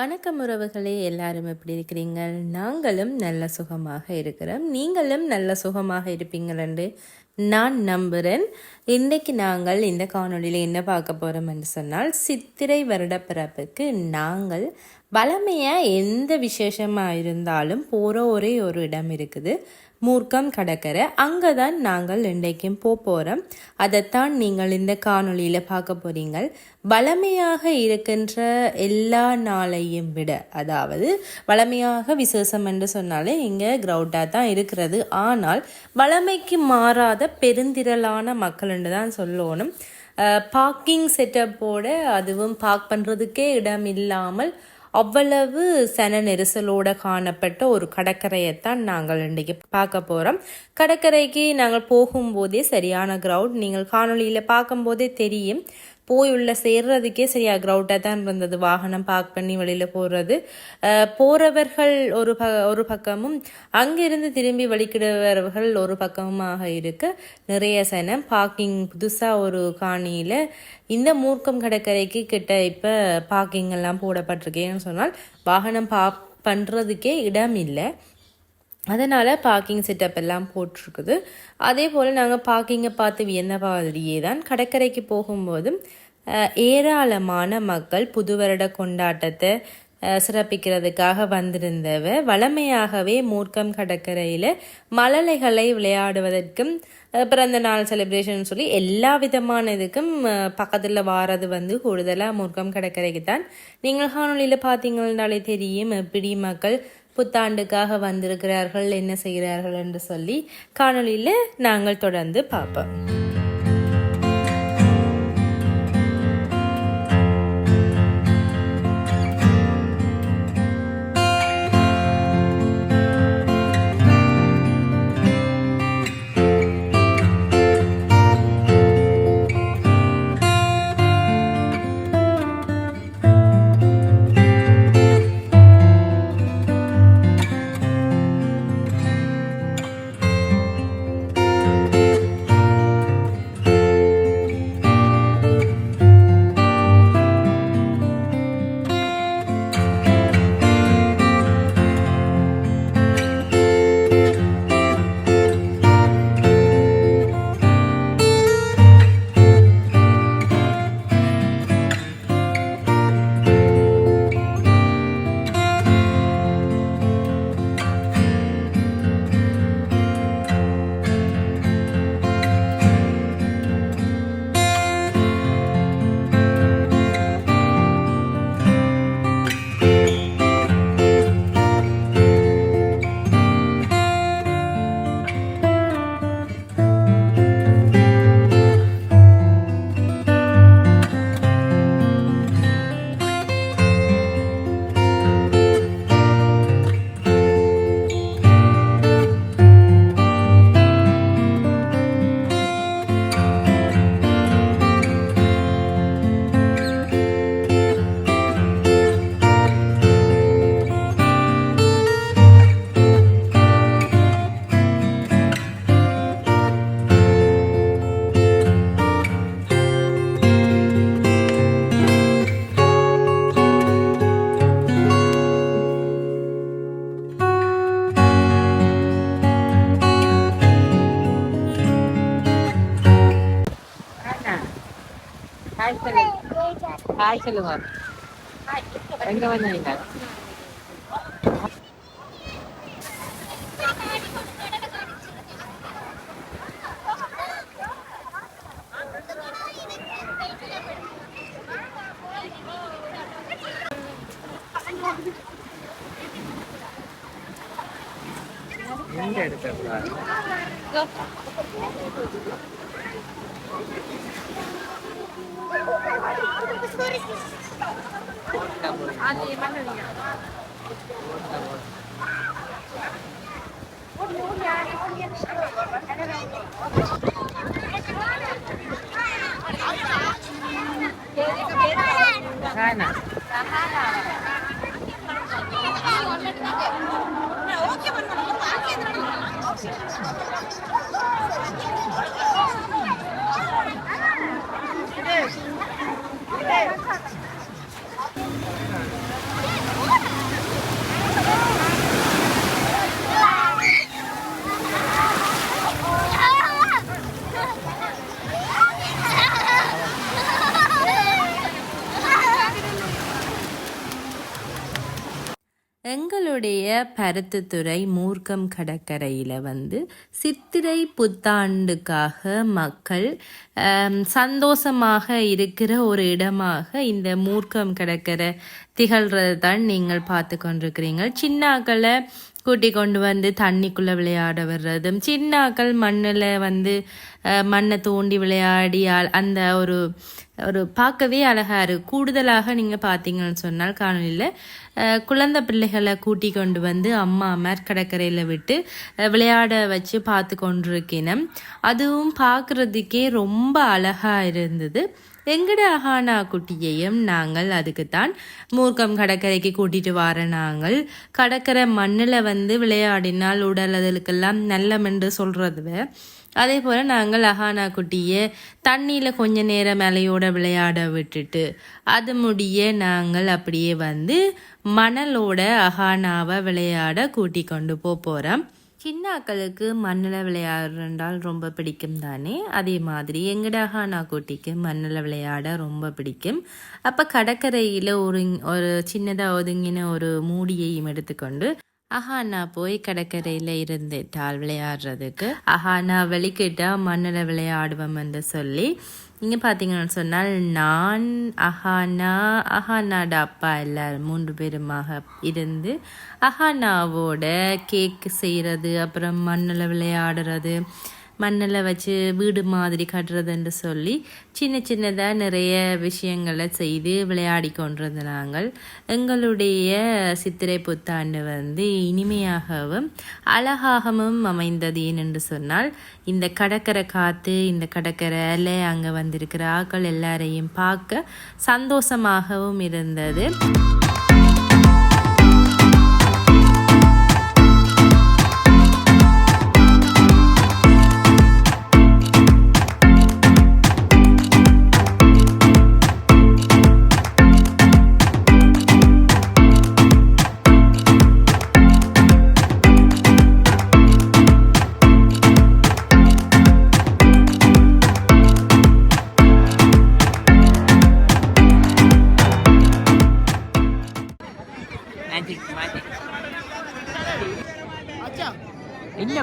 வணக்கம் உறவுகளே எல்லாரும் எப்படி இருக்கிறீங்க நாங்களும் நல்ல சுகமாக இருக்கிறோம். நீங்களும் நல்ல சுகமாக இருப்பீங்கள் என்று நான் நம்புகிறேன் இன்றைக்கு நாங்கள் இந்த காணொளியில் என்ன பார்க்க போகிறோம் என்று சொன்னால் சித்திரை வருடப்பிறப்புக்கு நாங்கள் வளமையாக எந்த விசேஷமாக இருந்தாலும் போகிற ஒரே ஒரு இடம் இருக்குது. மூர்க்கம் கடற்கரை. அங்கே தான் நாங்கள் இன்றைக்கும் போக போகிறோம் அதைத்தான் நீங்கள் இந்த காணொளியில் பார்க்க போகிறீங்கள் வளமையாக இருக்கின்ற எல்லா நாளையும் விட அதாவது வளமையாக விசேஷம் என்று சொன்னாலே இங்கே கிரவுண்டாக தான் இருக்கிறது. ஆனால் வளமைக்கு மாறாத பெருந்திரளான மக்கள் என்று தான் சொல்லணும். பார்க்கிங் செட்டப்போட அதுவும் பார்க் பண்ணுறதுக்கே இடம் இல்லாமல் அவ்வளவு சன நெரிசலோட காணப்பட்ட ஒரு கடற்கரையைத்தான் நாங்கள் இன்றைக்கு பார்க்க போகிறோம் கடற்கரைக்கு நாங்கள் போகும்போதே சரியான க்ரௌட் நீங்கள் காணொலியில் பார்க்கும்போதே தெரியும். போய் உள்ள சேர்றதுக்கே சரியா கிரவுட்டாக தான் இருந்தது. வாகனம் பார்க் பண்ணி வெளியில் போகிறது போகிறவர்கள் ஒரு ப ஒரு பக்கமும் அங்கிருந்து திரும்பி வழிக்கிடுவர்கள் ஒரு பக்கமாக இருக்க. நிறைய சனம் பார்க்கிங் புதுசாக ஒரு காணியில் இந்த மூர்க்கம் கடற்கரைக்கு கிட்ட இப்போ பார்க்கிங் எல்லாம் போடப்பட்டிருக்கேன்னு சொன்னால் வாகனம் பார்க் பண்ணுறதுக்கே இடம் இல்லை. அதனால் பார்க்கிங் செட்டப் எல்லாம் போட்டிருக்குது. அதே போல் நாங்கள் பார்க்கிங்கை பார்த்து வியந்தபாதிரியே தான் கடற்கரைக்கு போகும்போதும் ஏராளமான மக்கள் புது வருட கொண்டாட்டத்தை சிறப்பிக்கிறதுக்காக வந்திருந்தவ வளமையாகவே மூர்க்கம் கடற்கரையில் மழலைகளை விளையாடுவதற்கும் பிறந்த நாள் செலிப்ரேஷன் சொல்லி எல்லா விதமான இதுக்கும் பக்கத்தில் வாரது வந்து கூடுதலாக மூர்க்கம் கடற்கரைக்கு தான். நீங்கள் காணொலியில் பார்த்தீங்கன்னாலே தெரியும் எப்படி மக்கள் புத்தாண்டுக்காக வந்திருக்கிறார்கள் என்ன செய்கிறார்கள் என்று சொல்லி காணொலியில் நாங்கள் தொடர்ந்து பார்ப்போம். ஹாய் சொல்லுங்க எங்க வந்தீங்க எங்க అది మనది ఓడి ఓడి ఆడి ఓడి எங்களுடைய பருத்தித்துறை மூர்க்கம் கடற்கரையில் வந்து சித்திரை புத்தாண்டுக்காக மக்கள் சந்தோஷமாக இருக்கிற ஒரு இடமாக இந்த மூர்க்கம் கடற்கரை திகழ்றது தான் நீங்கள் பார்த்து கொண்டிருக்கிறீங்க. சின்னாக்களை கூட்டி கொண்டு வந்து தண்ணிக்குள்ளே விளையாட வர்றதும் சின்னாக்கள் மண்ணில் வந்து மண்ணை தோண்டி விளையாடி அந்த ஒரு ஒரு பார்க்கவே அழகாக இருக்கு கூடுதலாக நீங்கள் பார்த்தீங்கன்னு சொன்னால் காணொலியில் குழந்தை பிள்ளைகளை கூட்டி கொண்டு வந்து அம்மா அம்மார் கடற்கரையில் விட்டு விளையாட வச்சு பார்த்து கொண்டிருக்கினோம். அதுவும் பார்க்குறதுக்கே ரொம்ப அழகாக இருந்தது. எங்கட அஹானா குட்டியையும் நாங்கள் அதுக்கு தான் மூர்க்கம் கடற்கரைக்கு கூட்டிட்டு வர நாங்கள். கடற்கரை மண்ணில் வந்து விளையாடினால் உடல் அதுக்கெல்லாம் நல்லமென்று சொல்றதுவ. அதே போல் நாங்கள் அஹானா குட்டியை தண்ணியில் கொஞ்ச நேரம் மலையோட விளையாட விட்டுட்டு அது முடிய நாங்கள் அப்படியே வந்து மணலோட அஹானாவை விளையாட கூட்டி கொண்டு போக போகிறோம் சின்னாக்களுக்கு மண்ணில் விளையாடுறால் ரொம்ப பிடிக்கும் தானே? அதே மாதிரி எங்கட அஹானா குட்டிக்கு மண்ணில் விளையாட ரொம்ப பிடிக்கும். அப்போ கடற்கரையில் ஒரு ஒரு சின்னதாக ஒதுங்கின ஒரு மூடியையும் எடுத்துக்கொண்டு அஹானா போய் கடற்கரையில் தாள் விளையாடுறதுக்கு அஹானா வெளிக்கிட்டா மண்ணில் விளையாடுவோம் என்று சொல்லி இங்கே பார்த்தீங்கன்னு சொன்னால் நான் அஹானா அஹானாட அப்பா எல்லாரும் மூன்று பேருமாக இருந்து அஹானாவோட கேக் செய்கிறது அப்புறம் மண்ணில் விளையாடுறது மண்ணில் வச்சு வீடு மாதிரி கட்டுறதுன்னு சொல்லி சின்ன சின்னதாக நிறைய விஷயங்களை செய்து விளையாடி கொண்டிருந்த நாங்கள். எங்களுடைய சித்திரை புத்தாண்டு வந்து இனிமையாகவும் அழகாகவும் அமைந்தது ஏனென்று சொன்னால் இந்த கடற்கரை காற்று இந்த கடற்கரையில் அங்கே வந்திருக்கிற ஆக்கள் எல்லாரையும் பார்க்க சந்தோஷமாகவும் இருந்தது.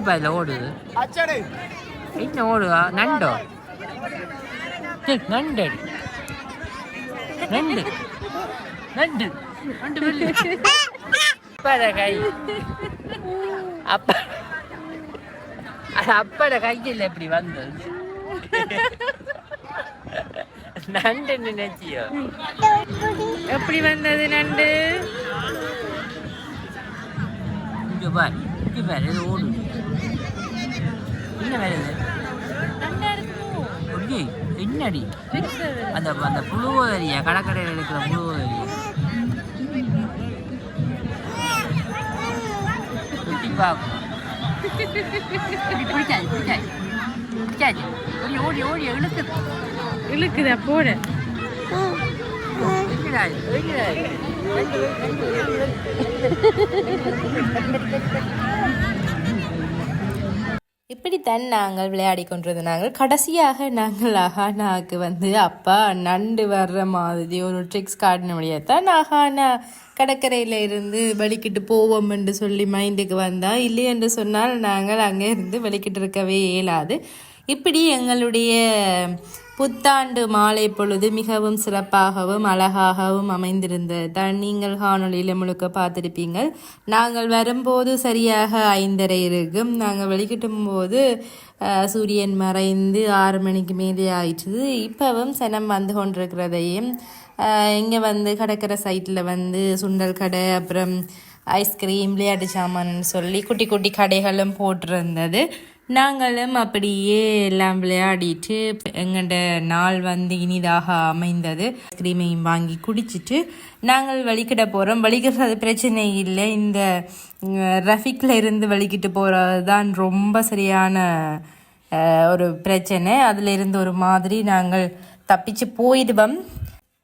என்னப்பா இதில் ஓடுது என்ன ஓடுவா நண்டோ. நண்டு நண்டு. நண்டு. நண்டு வெள்ளி. அப்பாட கை. அப்பா அது அப்பாட கையில் எப்படி வந்தது? நண்டு நினைச்சியோ? எப்படி வந்தது நண்டு? இங்க பாரு இங்க பாரு ஓடுது. என்ன வருது ஒடியே என்னடி? அந்த அந்த புழுவோதரியா? கடற்கரையில் இருக்கிற புழுவோதரியா? சுத்தி பார்க்கும் பிடிக்காது பிடிக்காது பிடிக்காது ஓடி ஓடி ஓடி இழுக்குது இழுக்குதா? போட. என்னடா இப்படித்தான் நாங்கள் விளையாடி கொண்டிருந்த நாங்கள்? கடைசியாக நாங்கள் அஹானாவுக்கு வந்து அப்பா நண்டு வர்ற மாதிரி ஒரு ட்ரிக்ஸ் காட்டின முடியாதான் அஹானா கடற்கரையில் இருந்து வெளிக்கிட்டு போவோம் என்று சொல்லி மைண்டுக்கு வந்தால் இல்லை என்று சொன்னால் நாங்கள் அங்கே இருந்து வெளிக்கிட்டு இருக்கவே இயலாது. இப்படி எங்களுடைய புத்தாண்டு மாலை பொழுது மிகவும் சிறப்பாகவும் அழகாகவும் அமைந்திருந்தது. நீங்கள் காணொளியில் முழுக்க பார்த்துருப்பீங்க நாங்கள் வரும்போது சரியாக ஐந்தரை இருக்கும். நாங்கள் வெளிக்கிட்டும் போது சூரியன் மறைந்து ஆறு மணிக்கு மேலே ஆயிடுச்சு இப்போவும் சனம் வந்து கொண்டிருக்கிறதையும் இங்கே வந்து கடற்கரை சைட்டில் வந்து சுண்டல் கடை அப்புறம் ஐஸ்கிரீம் விளையாட்டு சாமான்னு சொல்லி குட்டி குட்டி கடைகளும் போட்டிருந்தது. நாங்களும் அப்படியே எல்லாம் விளையாடிட்டு எங்கள்ட நாள் வந்து இனிதாக அமைந்தது. ஐஸ்கிரீமையும் வாங்கி குடிச்சிட்டு நாங்கள் வலிக்கிட போகிறோம் வலிக்கிறது பிரச்சனை இல்லை. இந்த ரஃபிக்கில் இருந்து வலிக்கிட்டு போகிறது தான் ரொம்ப சரியான ஒரு பிரச்சனை. அதில் இருந்து ஒரு மாதிரி நாங்கள் தப்பிச்சு போயிடுவோம்.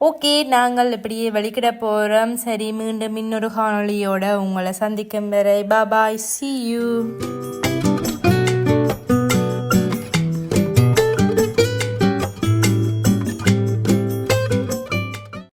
ஓகே நாங்கள் இப்படியே வழிக்கிட போகிறோம் சரி மீண்டும் இன்னொரு காணொலியோட உங்களை சந்திக்கும் வரை பாபாய் சி யூ